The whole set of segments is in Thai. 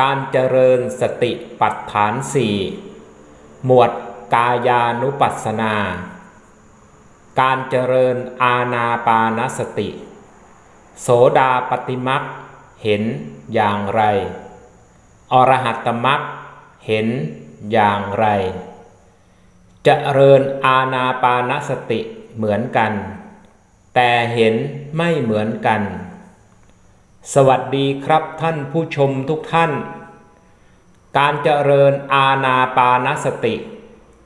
การเจริญสติปัฏฐานสี่หมวดกายานุปัสสนา การเจริญอาณาปานสติ โสดาปฏิมักเห็นอย่างไร อรหัตตมักเห็นอย่างไรเจริญอาณาปานสติเหมือนกัน แต่เห็นไม่เหมือนกัน สวัสดีครับท่านผู้ชมทุกท่าน การเจริญอาณาปานสติ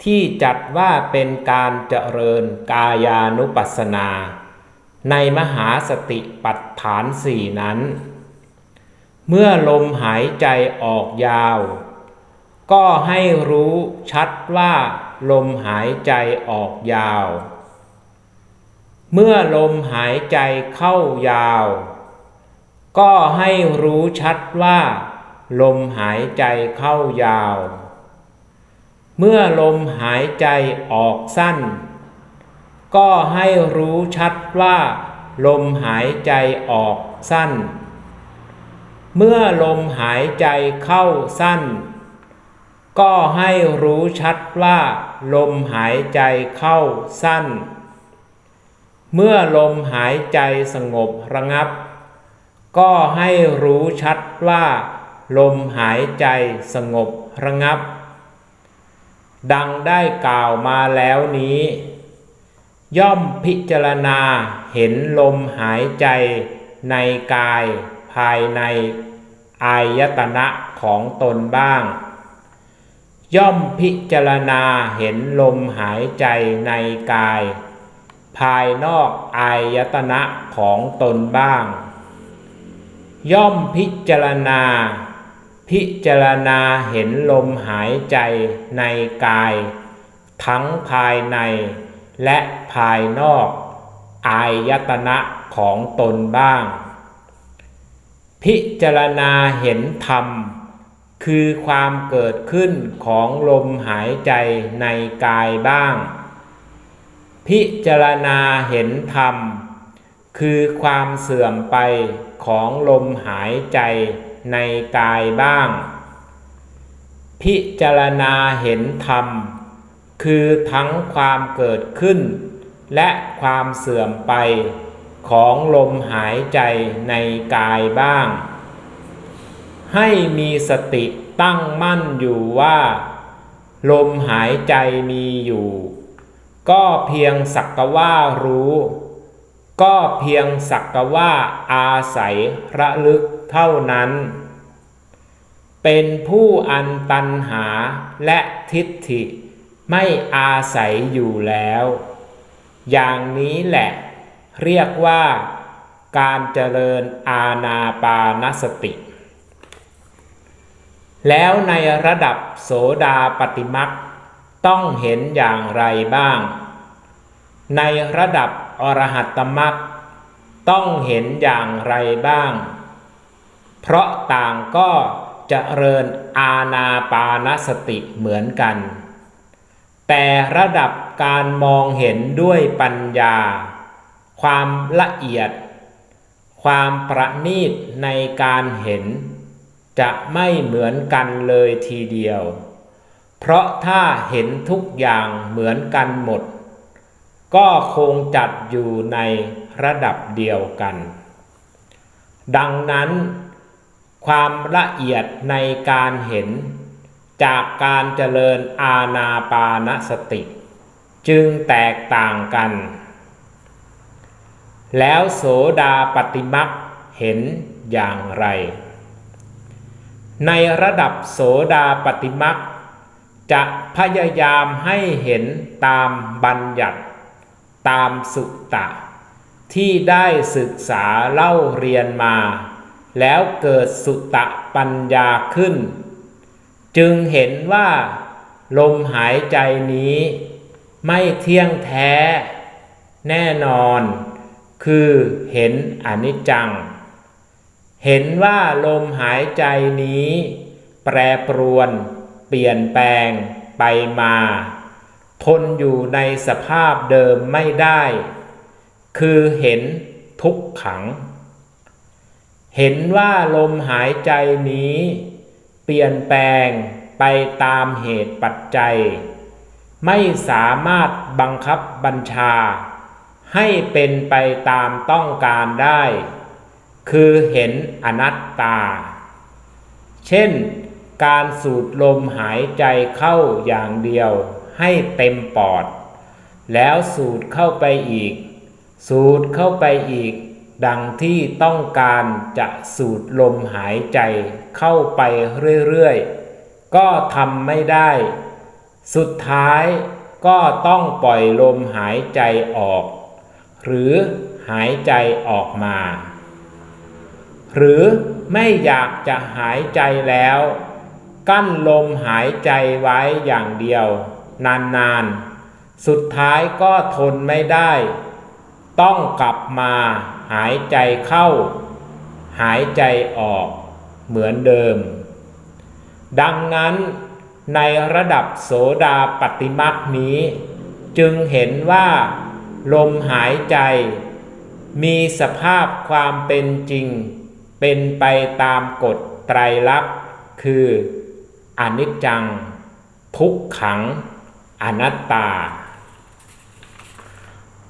ที่จัดว่าเป็นการเจริญกายานุปัสสนา ในมหาสติปัฏฐานสี่นั้น เมื่อลมหายใจออกยาว ก็ให้รู้ชัดว่าลมหายใจออกยาว เมื่อลมหายใจเข้ายาว ก็ให้รู้ชัดว่า ลมหายใจเข้ายาว เมื่อลมหายใจออกสั้น ก็ให้รู้ชัดว่า ลมหายใจออกสั้น เมื่อลมหายใจเข้าสั้น ก็ให้รู้ชัดว่า ลมหายใจเข้าสั้น เมื่อลมหายใจสงบระงับ ก็ให้รู้ชัดว่า ลมหายใจสงบระงับ ดังได้กล่าวมาแล้วนี้ ย่อมพิจารณาเห็นลมหายใจในกายภายในอายตนะของตนบ้าง ย่อมพิจารณาเห็นลมหายใจในกาย ภายนอกอายตนะของตนบ้าง ย่อมพิจารณา พิจารณาเห็นลมหายใจในกาย ทั้งภายในและภายนอก อายตนะของตนบ้าง พิจารณาเห็นธรรม คือความเกิดขึ้นของลมหายใจในกายบ้าง พิจารณาเห็นธรรม คือความเสื่อมไป ของลมหายใจในกายบ้าง พิจารณาเห็นธรรม คือทั้งความเกิดขึ้น และความเสื่อมไปของลมหายใจในกายบ้าง ให้มีสติตั้งมั่นอยู่ว่า ลมหายใจมีอยู่ ก็เพียงสักว่ารู้ ก็เพียงสักว่าอาศัยระลึกเท่านั้น เป็นผู้อันตันหาและทิฏฐิไม่อาศัยอยู่แล้ว อย่างนี้แหละเรียกว่าการเจริญอาณาปานสติ แล้วในระดับโสดาปฏิมักต้องเห็นอย่างไรบ้าง ในระดับ อรหัตตมักต้องเห็นอย่างไรบ้าง เพราะต่างก็เจริญอาณาปานสติเหมือนกัน แต่ระดับการมองเห็นด้วยปัญญา ความละเอียด ความประณีตในการเห็น จะไม่เหมือนกันเลยทีเดียว เพราะถ้าเห็นทุกอย่างเหมือนกันหมด ก็คงจัดอยู่ในระดับเดียวกัน ดังนั้นความละเอียดในการเห็นจากการเจริญอาณาปานสติ จึงแตกต่างกัน แล้วโสดาปฏิมักเห็นอย่างไร ในระดับโสดาปฏิมักจะพยายามให้เห็นตามบัญญัติ ตามสุตตะ ที่ได้ศึกษาเล่าเรียนมา แล้วเกิดสุตะปัญญาขึ้น จึงเห็นว่า ลมหายใจนี้ ไม่เที่ยงแท้ แน่นอน คือเห็นอนิจจัง เห็นว่าลมหายใจนี้ แปรปรวน เปลี่ยนแปลงไปมา ทนอยู่ในสภาพเดิมไม่ได้ คือเห็นทุกขัง เห็นว่าลมหายใจนี้ เปลี่ยนแปลงไปตามเหตุปัจจัย ไม่สามารถบังคับบัญชา ให้เป็นไปตามต้องการได้ คือเห็นอนัตตา เช่น การสูดลมหายใจเข้าอย่างเดียว ให้เต็มปอด แล้วสูดเข้าไปอีก สูดเข้าไปอีก ดังที่ต้องการจะสูดลมหายใจเข้าไปเรื่อยๆ ก็ทำไม่ได้ สุดท้ายก็ต้องปล่อยลมหายใจออก หรือหายใจออกมา หรือไม่อยากจะหายใจแล้ว กั้นลมหายใจไว้อย่างเดียว นานๆ สุดท้ายก็ทนไม่ได้ ต้องกลับมาหายใจเข้า หายใจออกเหมือนเดิม ดังนั้นในระดับโสดาปฏิมักนี้ จึงเห็นว่า ลมหายใจ มีสภาพความเป็นจริง เป็นไปตามกฎไตรลักษณ์คืออนิจจัง ทุกขัง อนัตตา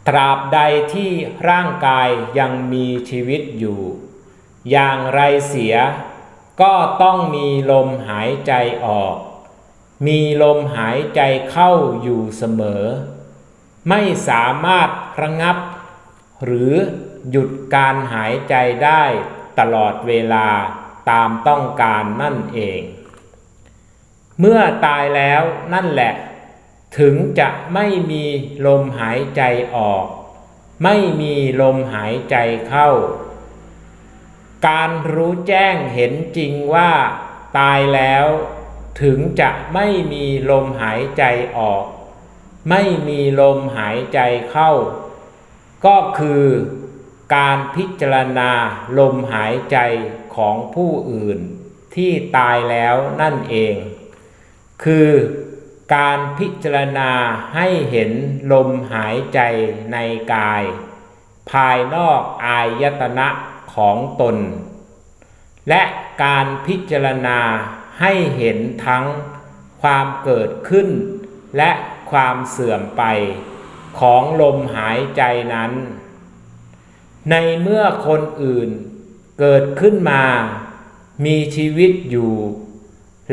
ตราบใดที่ร่างกายยังมีชีวิตอยู่ อย่างไรเสียก็ต้องมีลมหายใจออก มีลมหายใจเข้าอยู่เสมอ ไม่สามารถระงับ หรือหยุดการหายใจได้ตลอดเวลาตามต้องการนั่นเอง เมื่อตายแล้วนั่นแหละ ถึงจะไม่มีลมหายใจออก ไม่มีลมหายใจเข้า การรู้แจ้งเห็นจริงว่าตายแล้ว ถึงจะไม่มีลมหายใจออก ไม่มีลมหายใจเข้า ก็คือการพิจารณาลมหายใจของผู้อื่นที่ตายแล้วนั่นเอง คือ การพิจารณาให้เห็นลมหายใจในกาย ภายนอกอายตนะของตน และการพิจารณาให้เห็นทั้งความเกิดขึ้น และความเสื่อมไปของลมหายใจนั้น ในเมื่อคนอื่นเกิดขึ้นมา มีชีวิตอยู่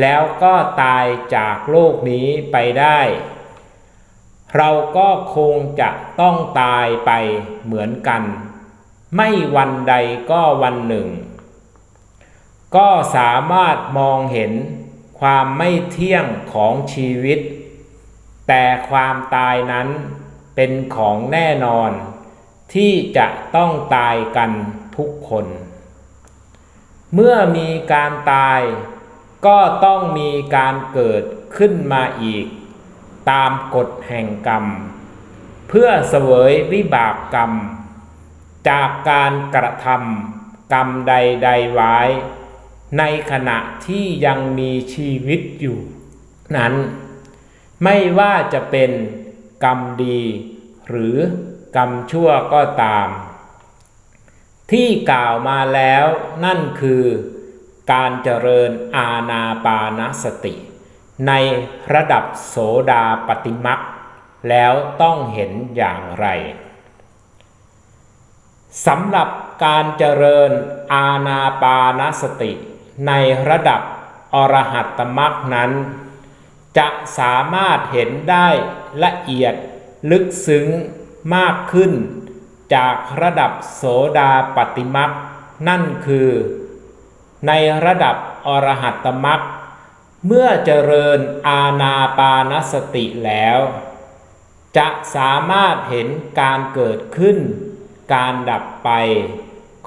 แล้วก็ตายจากโลกนี้ไปได้ เราก็คงจะต้องตายไปเหมือนกัน ไม่วันใดก็วันหนึ่ง ก็สามารถมองเห็นความไม่เที่ยงของชีวิต แต่ความตายนั้นเป็นของแน่นอน ที่จะต้องตายกันทุกคน เมื่อมีการตาย ก็ต้องมีการเกิดขึ้นมาอีก ตามกฎแห่งกรรม เพื่อเสวยวิบากกรรม จากการกระทำกรรมใดๆไว้ ในขณะที่ยังมีชีวิตอยู่ นั้น ไม่ว่าจะเป็นกรรมดี หรือกรรมชั่วก็ตาม ที่กล่าวมาแล้วนั่นคือ การเจริญอาณาปานสติ ในระดับโสดาปฏิมักแล้วต้องเห็นอย่างไรสำหรับการเจริญอาณาปานสติ ในระดับอรหัตตมักนั้น จะสามารถเห็นได้ละเอียดลึกซึ้งมากขึ้น จากระดับโสดาปฏิมักนั่นคือ ในระดับอรหัตตมักเมื่อเจริญอาณาปานสติแล้ว จะสามารถเห็นการเกิดขึ้น การดับไป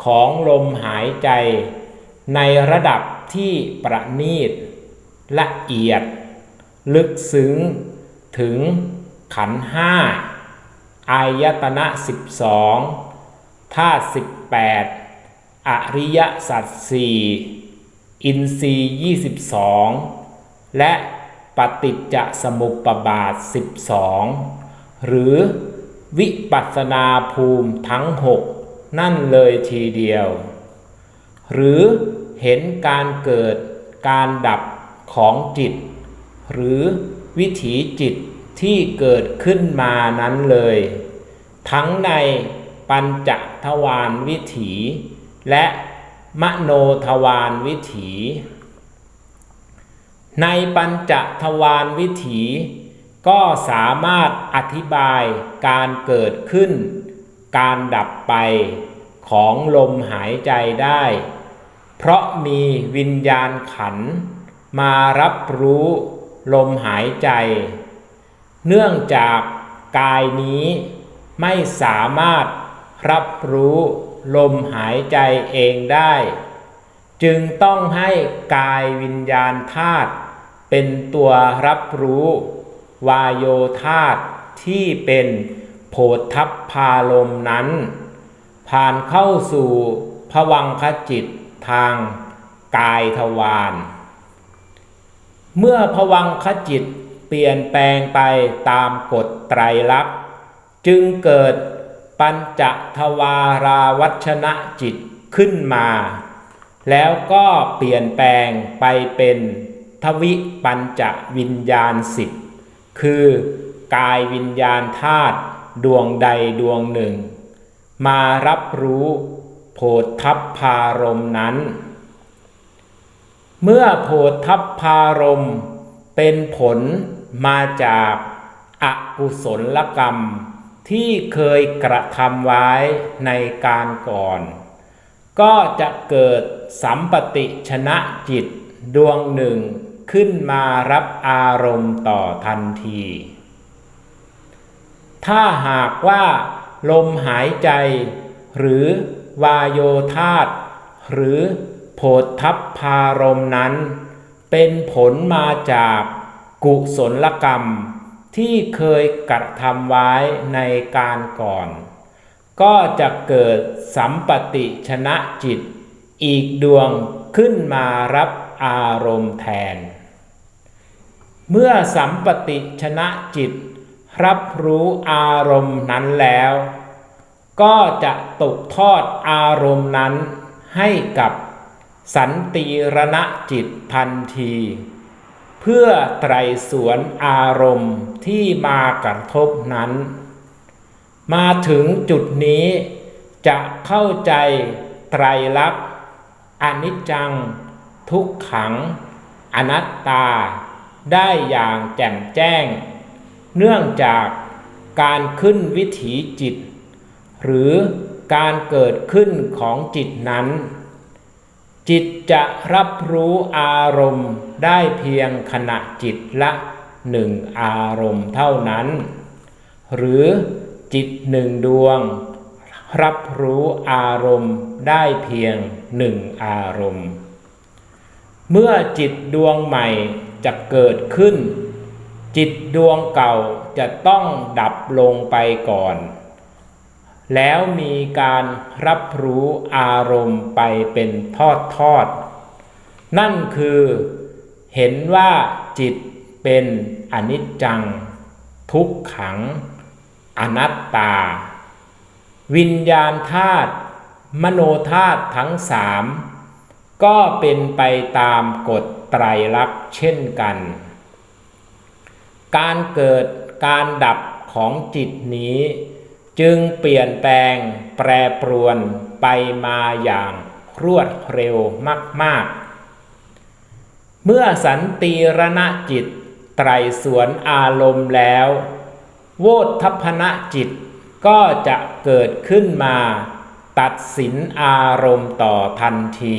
ของลมหายใจ ในระดับที่ประณีต ละเอียด ลึกซึ้ง ถึงขันห้าอายตนะสิบสองธาตุสิบแปด อริยสัจสี่อินทรีย์ยี่สิบสองและปฏิจจสมุปบาทสิบสองหรือวิปัสนาภูมิทั้งหกนั่นเลยทีเดียว หรือเห็นการเกิดการดับของจิต หรือวิถีจิตที่เกิดขึ้นมานั้นเลย ทั้งในปัญจทวารวิถี และมโนทวารวิถี ในปัญจทวารวิถี ก็สามารถอธิบายการเกิดขึ้น การดับไปของลมหายใจได้ เพราะมีวิญญาณขันมารับรู้ลมหายใจ เนื่องจากกายนี้ไม่สามารถรับรู้ ลมหายใจเองได้ จึงต้องให้กายวิญญาณธาตุเป็นตัวรับรู้ วายโยธาตุที่เป็นโผฏทัพพาลมนั้น ผ่านเข้าสู่ภวังคจิตทางกายทวารเมื่อภวังคจิตเปลี่ยนแปลงไปตามกฎไตรลักษณ์จึงเกิด ปัญจทวาราวัชนะจิตขึ้นมา แล้วก็เปลี่ยนแปลงไปเป็นทวิปัญจวิญญาณสิบคือกายวิญญาณธาตุดวงใดดวงหนึ่ง มารับรู้โพธัพพารมนั้น เมื่อโพธัพพารมเป็นผลมาจากอากุศลกรรม ที่เคยกระทำไว้ในการก่อน ก็จะเกิดสัมปติชนะจิตดวงหนึ่งขึ้นมารับอารมณ์ต่อทันที ถ้าหากว่าลมหายใจ หรือวายโยธาตหรือโพธัพพารมนั้น เป็นผลมาจากกุศลกรรม ที่เคยกระทำไว้ในการก่อน ก็จะเกิดสัมปติชนะจิต อีกดวงขึ้นมารับอารมณ์แทน เมื่อสัมปติชนะจิต รับรู้อารมณ์นั้นแล้ว ก็จะตกทอดอารมณ์นั้นให้กับสันติรณะจิตทันที เพื่อไตรสวนอารมณ์ที่มากระทบนั้น มาถึงจุดนี้จะเข้าใจไตรลักษณ์อนิจจัง ทุกขัง อนัตตา ได้อย่างแจ่มแจ้ง เนื่องจากการขึ้นวิถีจิต หรือการเกิดขึ้นของจิตนั้น จิตจะรับรู้อารมณ์ได้เพียงขณะจิตละหนึ่งอารมณ์เท่านั้น หรือจิตหนึ่งดวง รับรู้อารมณ์ได้เพียงหนึ่งอารมณ์ เมื่อจิตดวงใหม่จะเกิดขึ้น จิตดวงเก่าจะต้องดับลงไปก่อน แล้วมีการรับรู้อารมณ์ไปเป็นทอดทอด นั่นคือเห็นว่าจิตเป็นอนิจจัง ทุกขัง อนัตตา วิญญาณธาตุมโนธาตุทั้งสามก็เป็นไปตามกฎไตรลักษณ์เช่นกัน การเกิดการดับของจิตนี้ จึงเปลี่ยนแปลงแปรปรวนไปมาอย่างรวดเร็วมาก ๆ เมื่อสันติรณจิตไตรสวนอารมณ์แล้ว โวทัพนจิตก็จะเกิดขึ้นมา ตัดสินอารมณ์ต่อทันที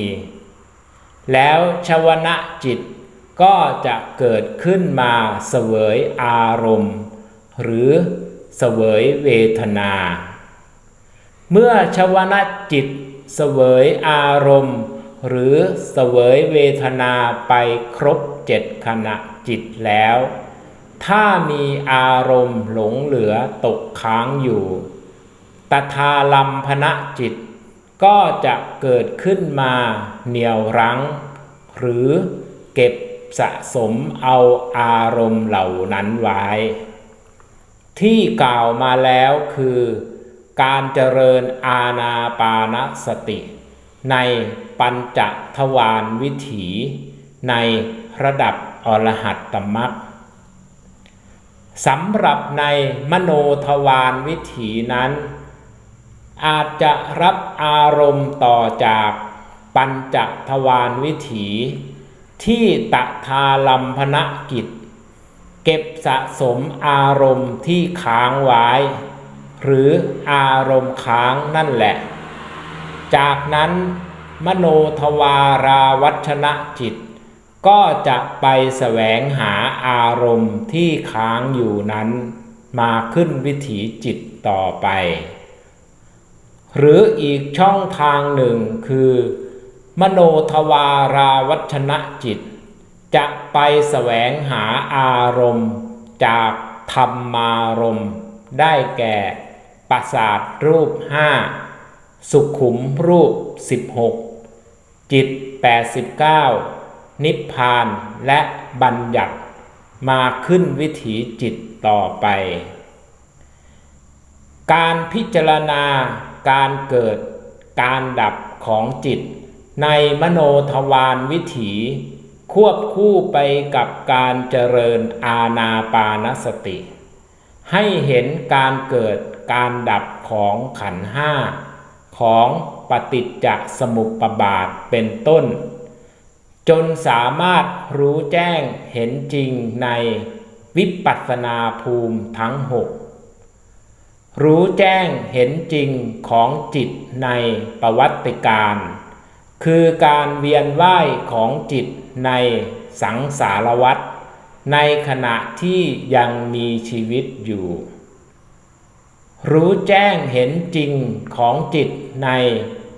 แล้วชวนะจิตก็จะเกิดขึ้นมาเสวยอารมณ์ หรือ เสวยเวทนา เมื่อชวนะจิตเสวยอารมณ์ หรือเสวยเวทนาไปครบเจ็ดขณะจิตแล้ว ถ้ามีอารมณ์หลงเหลือตกค้างอยู่ตถาลัมพนะจิตก็จะเกิดขึ้นมาเหนียวรั้ง หรือเก็บสะสมเอาอารมณ์เหล่านั้นไว้ ที่กล่าวมาแล้วคือการเจริญอาณาปานสติ ในปัญจทวารวิถี ในระดับอรหัตตมรรคสำหรับในมโนทวารวิถีนั้น อาจจะรับอารมณ์ต่อจากปัญจทวารวิถี ที่ตะทาลัมพนกิจ เก็บสะสมอารมณ์ที่ค้างไว้ หรืออารมณ์ค้างนั่นแหละ จากนั้นมโนทวาราวัชนะจิต ก็จะไปแสวงหาอารมณ์ที่ค้างอยู่นั้น มาขึ้นวิถีจิตต่อไป หรืออีกช่องทางหนึ่งคือ มโนทวาราวัชนะจิต จะไปแสวงหาอารมณ์ จากธรรมารมณ์ ได้แก่ประสาทรูปห้าสุขุมรูป 16 จิต 89 นิพพานและบัญญัติมาขึ้นวิถีจิตต่อไป การพิจารณาการเกิดการดับของจิต ในมโนทวารวิถี ควบคู่ไปกับการเจริญอาณาปานสติ ให้เห็นการเกิดการดับของขันห้าของปฏิจจสมุปบาทเป็นต้น จนสามารถรู้แจ้งเห็นจริงในวิปัสสนาภูมิทั้งหกรู้แจ้งเห็นจริงของจิตในประวัติการ คือการเวียนว่ายของจิตในสังสารวัฏในขณะที่ยังมีชีวิตอยู่ รู้แจ้งเห็นจริงของจิตใน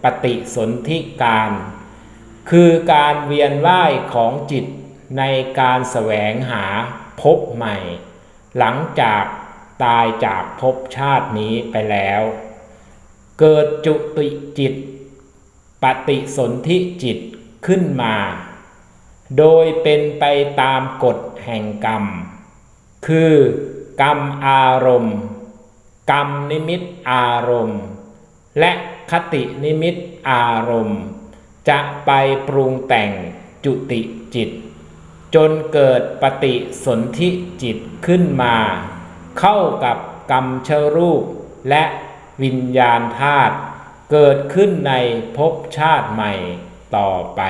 ปฏิสนธิการ คือการเวียนว่ายของจิตในการแสวงหาภพใหม่ หลังจากตายจากภพชาตินี้ไปแล้ว เกิดจุติจิต ปฏิสนธิจิตขึ้นมา โดยเป็นไปตามกฎแห่งกรรม คือกรรมอารมณ์ กรรมนิมิตอารมณ์ และคตินิมิตอารมณ์ จะไปปรุงแต่งจุติจิต จนเกิดปฏิสนธิจิตขึ้นมา เข้ากับกรรมเชรูปและวิญญาณธาตุ เกิดขึ้นในภพชาติใหม่ต่อไป